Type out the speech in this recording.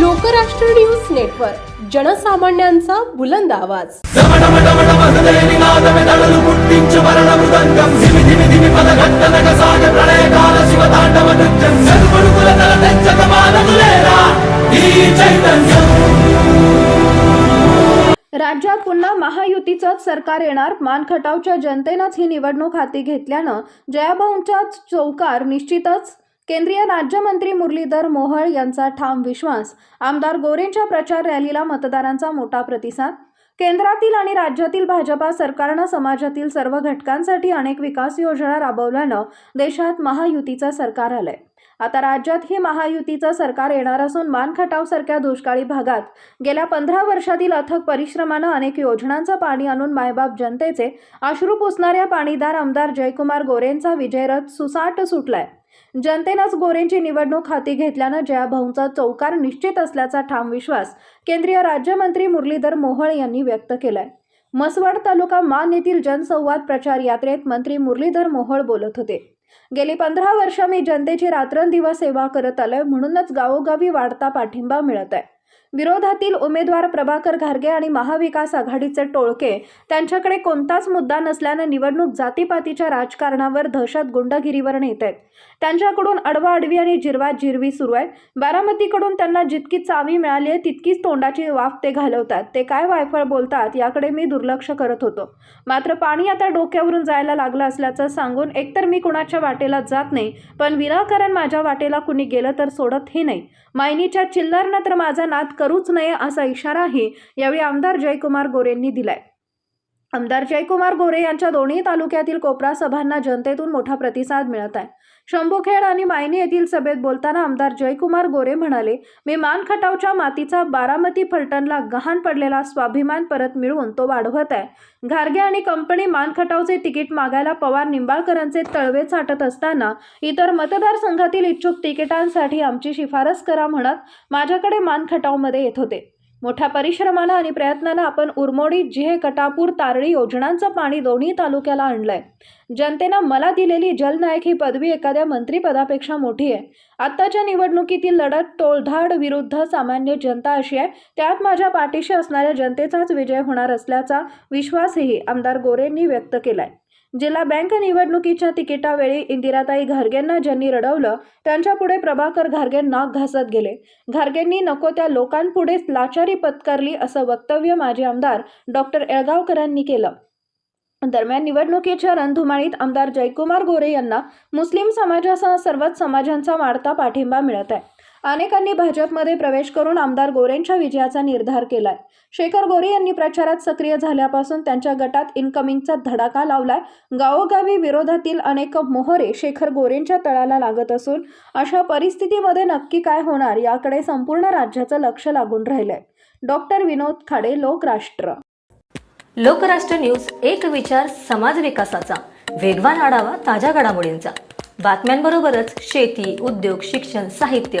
Lokrashtra news network जनसामान्यांचा बुलंद आवाज. राज्यात पुन्हा महायुतीचंच सरकार येणार. मानखटावच्या जनतेनंच ही निवडणूक हाती घेतल्यानं जयाभाऊंच्या चौकार निश्चितच केंद्रीय राज्यमंत्री मुरलीधर मोहोळ यांचा ठाम विश्वास आमदार गोरेंच्या प्रचार रॅलीला मतदारांचा मोठा प्रतिसाद केंद्रातील आणि राज्यातील भाजपा सरकारनं समाजातील सर्व घटकांसाठी अनेक विकास योजना राबवल्यानं देशात महायुतीचं सरकार आलंय. आता राज्यात ही महायुतीचं सरकार येणार असून मानखटावसारख्या दुष्काळी भागात गेल्या पंधरा वर्षातील अथक परिश्रमानं अनेक योजनांचं पाणी आणून मायबाप जनतेचे अश्रू पुसणाऱ्या पाणीदार आमदार जयकुमार गोरेंचा विजयरथ सुसाट सुटलाय. जनतेनंच गोरेंची निवडणूक हाती घेतल्यानं जयाभाऊंचा चौकार निश्चित असल्याचा ठाम विश्वास केंद्रीय राज्यमंत्री मुरलीधर मोहोळ यांनी व्यक्त केलाय. मसवड तालुका मान येथील जनसंवाद प्रचार यात्रेत मंत्री मुरलीधर मोहोळ बोलत होते. गेली पंधरा वर्ष मी जनतेची रात्रंदिवस सेवा करत आलोय म्हणूनच गावोगावी वाढता पाठिंबा मिळत आहे. विरोधातील उमेदवार प्रभाकर घारगे आणि महाविकास आघाडीचे टोळके त्यांच्याकडे कोणताच मुद्दा नसल्यानं निवडणूक जातीपातीच्या राजकारणावर दहशत गुंडगिरीवर नेत आहेत. त्यांच्याकडून अडवाअडवी आणि जिरवा जिरवी सुरू आहे बारामतीकडून त्यांना जितकी चावी मिळाली आहे तितकीच तोंडाची वाफ ते घालवतात. ते काय वायफळ बोलतात याकडे मी दुर्लक्ष करत होतो. मात्र पाणी आता डोक्यावरून जायला लागलं असल्याचं सांगून एकतर मी कुणाच्या वाटेला जात नाही पण विनाकारण माझ्या वाटेला कुणी गेलं तर सोडतही नाही. मायनीच्या चिल्लरनं तर माझा नाद करूच नये असा इशाराही यावेळी आमदार जयकुमार गोरेंनी दिलाय. आमदार जयकुमार गोरे यांच्या दोन्ही तालुक्यातील कोपरा सभांना जनतेतून मोठा प्रतिसाद मिळत आहे. शंभूखेड आणि मायनी येथील सभेत बोलताना आमदार जयकुमार गोरे म्हणाले मी मानखटावच्या मातीचा बारामती फलटणला गहाण पडलेला स्वाभिमान परत मिळवून तो वाढवत आहे. घारगे आणि कंपनी मानखटावचे तिकीट मागायला पवार निंबाळकरांचे तळवे चाटत असताना इतर मतदारसंघातील इच्छुक तिकिटांसाठी आमची शिफारस करा म्हणत माझ्याकडे मानखटावमध्ये येत होते. मोठ्या परिश्रमानं आणि प्रयत्नानं आपण उर्मोडी जिहे कटापूर तारळी योजनांचं पाणी दोन्ही तालुक्याला आणलंय. जनतेनं मला दिलेली जलनायक ही पदवी एखाद्या मंत्रिपदापेक्षा मोठी आहे. आत्ताच्या निवडणुकीतील लढत टोळधाड विरुद्ध सामान्य जनता अशी आहे. त्यात माझ्या पाठीशी असणाऱ्या जनतेचाच विजय होणार असल्याचा विश्वासही आमदार गोरेंनी व्यक्त केलाय. जिल्हा बँक निवडणुकीच्या तिकिटावेळी इंदिराताई घारगेंना ज्यांनी रडवलं त्यांच्यापुढे प्रभाकर घारगे नाक घासत गेले. घारगेंनी नको त्या लोकांपुढेच लाचारी पत्करली असं वक्तव्य माजी आमदार डॉक्टर येळगावकरांनी केलं. दरम्यान निवडणुकीच्या रणधुमाळीत आमदार जयकुमार गोरे यांना मुस्लिम समाजासह सर्वच समाजांचा वाढता पाठिंबा मिळत आहे. अनेकांनी भाजपमध्ये प्रवेश करून आमदार गोरेंच्या विजयाचा निर्धार केलाय. शेखर गोरे यांनी प्रचारात सक्रिय झाल्यापासून त्यांच्या गटात इनकमिंगचा धडाका लावलाय. गावोगावी विरोधातील अनेक मोहरे शेखर गोरेंच्या तळाला लागत असून अशा परिस्थितीमध्ये नक्की काय होणार याकडे संपूर्ण राज्याचं लक्ष लागून राहिलंय. डॉक्टर विनोद खाडे लोकराष्ट्र. लोकराष्ट्र न्यूज एक विचार समाज विकासाचा. वेगवान आढावा ताज्या घडामोडींचा. बातम्यांबरोबरच शेती उद्योग शिक्षण साहित्य